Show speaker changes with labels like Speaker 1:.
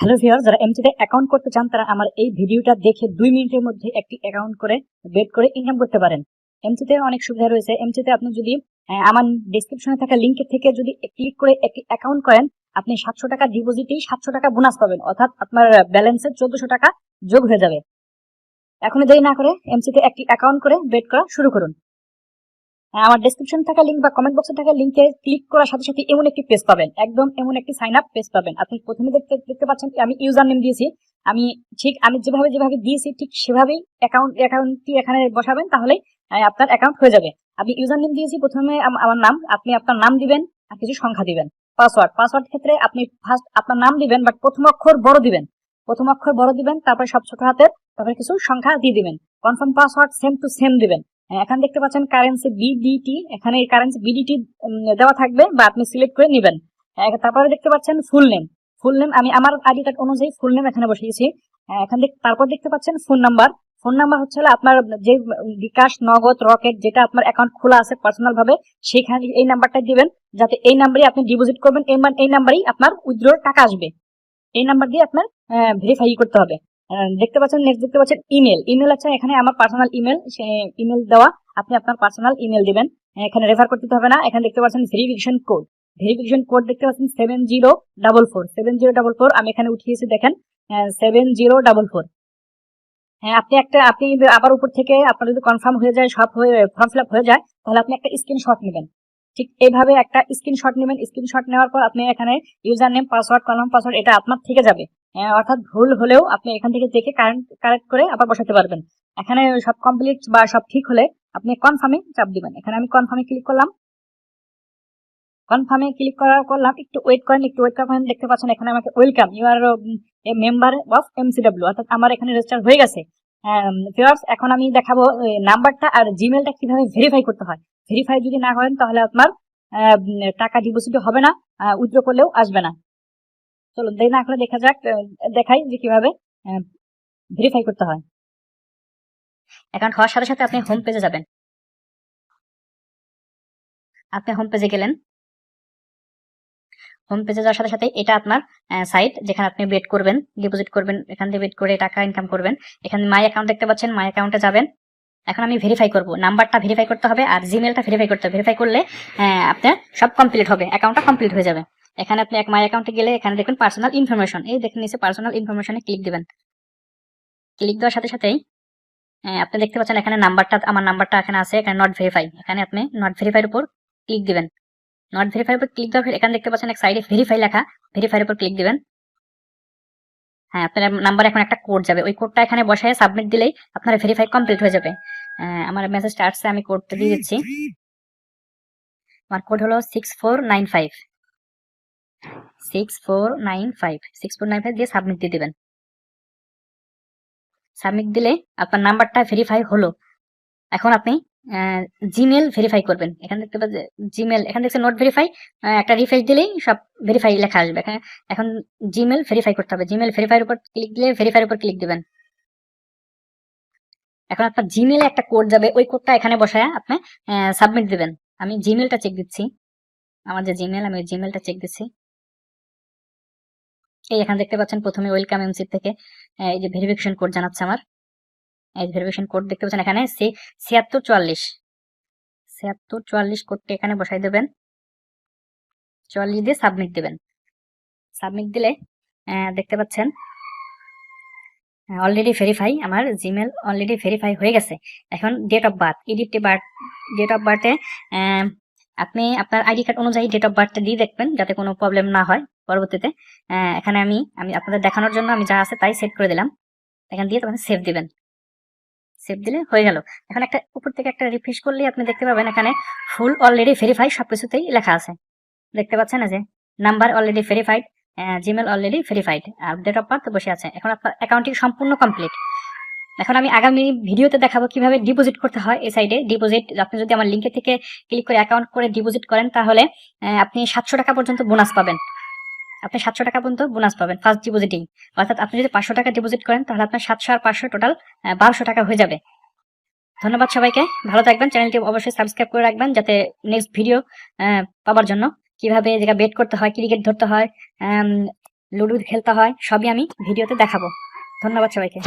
Speaker 1: Hello viewer যারা এমসিতে account করতে চান, তারা আমার এই ভিডিওটা দেখে দুই মিনিটের মধ্যে একটি অ্যাকাউন্ট করে বেট করে ইনকাম করতে পারেন। এমসিতে অনেক সুবিধা রয়েছে। এমসিতে আপনি যদি আমার ডিসক্রিপশনে থাকা লিঙ্কের থেকে যদি ক্লিক করে একটি অ্যাকাউন্ট করেন, আপনি সাতশো টাকা ডিপোজিটেই সাতশো টাকা বোনাস পাবেন। অর্থাৎ আপনার ব্যালেন্সে চোদ্দশো টাকা যোগ হয়ে যাবে। এখনই দেরি না করে এমসিতে একটি অ্যাকাউন্ট করে বেট করা শুরু করুন। আমার ডেসক্রিপশন থাকা লিঙ্ক বা কমেন্ট বক্সে থাকা লিঙ্কে ক্লিক করার সাথে সাথে এমন একটি পেজ পাবেন। একদম এমন একটি সাইন আপ পেজ পাবেন। আপনি প্রথমে দেখতে দেখতে পাচ্ছেন আমি ইউজার নেম দিয়েছি। আমি ঠিক, আমি যেভাবে যেভাবে দিয়েছি, ঠিক সেভাবেই অ্যাকাউন্ট অ্যাকাউন্টটি এখানে বসাবেন, তাহলে আপনার অ্যাকাউন্ট হয়ে যাবে। আমি ইউজার নেম দিয়েছি, প্রথমে আমার নাম, আপনি আপনার নাম দিবেন আর কিছু সংখ্যা দিবেন। পাসওয়ার্ড পাসওয়ার্ড ক্ষেত্রে আপনি ফার্স্ট আপনার নাম দিবেন বাট প্রথম অক্ষর বড় দিবেন। প্রথম অক্ষর বড় দিবেন, তারপরে সব ছোট হাতের, তারপরে কিছু সংখ্যা দিয়ে দিবেন। Confirm password same to same দিবেন। এখানে দেখতে পাচ্ছেন কারেন্সি বিডিটি এখানে কারেন্সি বিডিটি দেওয়া থাকবে বা আপনি সিলেক্ট করে নেবেন। তারপরে দেখতে পাচ্ছেন ফুল নেম ফুল নেম আমি আমার আইডি কার্ড অনুযায়ী ফুল নেম এখানে বসিয়েছি। এখান তারপর দেখতে পাচ্ছেন ফোন নাম্বার ফোন নাম্বার হচ্ছে আপনার, যে, বিকাশ, নগদ, রকেট, যেটা আপনার অ্যাকাউন্ট খোলা আছে পার্সোনাল ভাবে, সেখানে এই নাম্বারটা দিবেন, যাতে এই নাম্বারে আপনি ডিপোজিট করবেন, এই নাম্বারেই আপনার উইথড্রোর টাকা আসবে। এই নাম্বার দিয়ে আপনার ভেরিফাই করতে হবে। দেখতে পাচ্ছেন নেক্সট দেখতে পাচ্ছেন ইমেল ইমেল আছে, এখানে আমার পার্সোনাল ইমেল ইমেল দেওয়া, আপনি আপনার পার্সোনাল ইমেল দিবেন। এখানে রেফার করতে হবে না, এখানে দেখতে পাচ্ছেন ভেরিফিকেশন কোড ভেরিফিকেশন কোড দেখতে পাচ্ছেন seven zero double four seven zero double four আমি এখানে উঠিয়েছি, দেখেন সেভেন জিরো ডাবল ফোর হ্যাঁ আপনি একটা, আপনি আবার উপর থেকে আপনার যদি কনফার্ম হয়ে যায়, সব হয়ে ফর্ম ফিল হয়ে যায়, তাহলে আপনি একটা স্ক্রিনশট নেবেন। ঠিক এইভাবে একটা স্ক্রিনশট নেবেন। স্ক্রিনশট নেওয়ার পর আপনি এখানে user name password confirm password এটা আপনার থেকে যাবে। অর্থাৎ ভুল হলেও আপনি এখান থেকে দেখে কারেন্ট কারেক্ট করে আবার বসাতে পারবেন। এখানে সব কমপ্লিট বা সব ঠিক হলে আপনি কনফার্মে চাপ দিবেন। এখানে আমি কনফার্মে ক্লিক করলাম। কনফার্মে ক্লিক করার করলাম। একটু ওয়েট করেন, একটু ওয়েট করেন, দেখতে পাচ্ছেন এখানে আমাকে welcome you are a member of MCW অর্থাৎ আমার এখানে রেজিস্টার হয়ে গেছে। ভিউয়ার্স এখন আমি দেখাবো নাম্বারটা আর জিমেলটা কীভাবে ভেরিফাই করতে হয়। ভেরিফাই যদি না করেন তাহলে আপনার টাকা ডিপোজিট হবে না উইথড্র করলেও আসবে না। চলুন, দেরি না করে দেখা যাক দেখাই যে কীভাবে ভেরিফাই করতে হয়। অ্যাকাউন্ট হওয়ার সাথে সাথে আপনি হোম পেজে যাবেন। আপনি হোম পেজে গেলেন। হোম পেজে যাওয়ার সাথে সাথে এটা আপনার সাইট যেখানে আপনি বেট করবেন ডিপোজিট করবেন, এখান থেকে বেট করে টাকা ইনকাম করবেন। এখানে মাই অ্যাকাউন্ট দেখতে পাচ্ছেন মাই অ্যাকাউন্টে যাবেন। এখন আমি ভেরিফাই করব। নাম্বারটা ভেরিফাই করতে হবে আর জিমেলটা ভেরিফাই করতে হবে। ভেরিফাই করলে আপনার সব কমপ্লিট হবে অ্যাকাউন্টটা কমপ্লিট হয়ে যাবে। এখানে আপনি এক মাই অ্যাকাউন্টে গেলে এখানে দেখুন পার্সোনাল ইনফরমেশন এই দেখেন নিচে পার্সোনাল ইনফরমেশনে ক্লিক দিবেন। ক্লিক দেওয়ার সাথে সাথেই আহ, আপনি দেখতে পাচ্ছেন এখানে নাম্বারটা আমার নাম্বারটা এখানে আছে এখানে নট ভেরিফাই এখানে আপনি নট ভেরিফাইয়ের উপর ক্লিক দিবেন। নট ভেরিফাইয়ের উপর ক্লিক দেওয়ার এখানে দেখতে পাচ্ছেন এক সাইডে ভেরিফাই লেখা ভেরিফাইয়ের উপর ক্লিক দিবেন। হ্যাঁ আপনার নাম্বার এখন একটা কোড যাবে। ওই কোডটা এখানে বসায় সাবমিট দিলেই আপনার ভেরিফাই কমপ্লিট হয়ে যাবে। আহ, আমার মেসেজটা আসছে আমি কোডটা দিয়ে দিচ্ছি। আমার কোড হলো six four nine five six four nine five six four nine five দিয়ে সাবমিট দিয়ে দিবেন। সাবমিট দিলে আপনার নাম্বারটা ভেরিফাই হলো। এখন আপনি জিমেল ভেরিফাই করবেন। এখানে দেখতে পাচ্ছেন জিমেল এখানে দেখছেন নোট ভেরিফাই একটা রিফ্রেশ দিলেই সব ভেরিফাই লেখা আসবে। এখানে জিমেল ভেরিফাই করতে হবে। জিমেল ভেরিফাইয়ের উপর ক্লিক দিলে ভেরিফাইয়ের উপর ক্লিক দিবেন। এখন আপনার জিমেলে একটা কোড যাবে, ওই কোডটা এখানে বসায় আপনি সাবমিট দিবেন। আমি জিমেলটা চেক দিচ্ছি। আমার যে জিমেল আমি জিমেলটা চেক দিচ্ছি। এই এখানে দেখতে পাচ্ছেন প্রথমে ওয়েলকাম এমসি থেকে এই যে ভেরিফিকেশন কোড জানাচ্ছে আমার। এই ভেরিফিকেশন কোড দেখতে পাচ্ছেন এখানে ছিয়াত্তর চুয়াল্লিশ। ছিয়াত্তর চুয়াল্লিশ কোডটা এখানে বসাই দেবেন। চুয়াল্লিশ দিয়ে সাবমিট দেবেন। সাবমিট দিলে দেখতে পাচ্ছেন অলরেডি ভেরিফাই আমার জিমেল অলরেডি ভেরিফাই হয়ে গেছে। এখন date of birth edit birth date of বার্থে আপনি আপনার আইডি কার্ড অনুযায়ী ডেট অফ বার্থটা দিয়ে দেখবেন যাতে কোনো প্রবলেম না হয়। পরবর্তীতে এখানে আমি আমি আপনাদের দেখানোর জন্য আমি যা আছে তাই সেভ করে দিলাম। এখান দিয়ে তখন সেভ দিবেন। সেভ দিলে হয়ে গেল। এখন একটা, উপর থেকে একটা রিফ্রেশ করলেই আপনি দেখতে পাবেন এখানে ফুল অলরেডি ভেরিফাই সবকিছুতেই লেখা আছে। দেখতে পাচ্ছেন না যে number already verified Gmail already verified R date of birth বসে আছে। এখন আপনার অ্যাকাউন্টটি সম্পূর্ণ কমপ্লিট এখন আমি আগামী ভিডিওতে দেখাবো কীভাবে ডিপোজিট করতে হয় এই সাইডে ডিপোজিট আপনি যদি আমার লিঙ্কে থেকে ক্লিক করে অ্যাকাউন্ট করে ডিপোজিট করেন, তাহলে আপনি সাতশো টাকা পর্যন্ত বোনাস পাবেন। আপনি সাতশো টাকা পর্যন্ত বোনাস পাবেন ফার্স্ট ডিপোজিটিং অর্থাৎ আপনি যদি পাঁচশো টাকা ডিপোজিট করেন, তাহলে আপনার সাতশো আর পাঁচশো টোটাল বারোশো টাকা হয়ে যাবে। ধন্যবাদ সবাইকে, ভালো থাকবেন চ্যানেলটি অবশ্যই সাবস্ক্রাইব করে রাখবেন, যাতে নেক্সট ভিডিও পাবার জন্য। কীভাবে যেটা বেট করতে হয় ক্রিকেট ধরতে হয় লুডু খেলতে হয়, সবই আমি ভিডিওতে দেখাবো। ধন্যবাদ সবাইকে।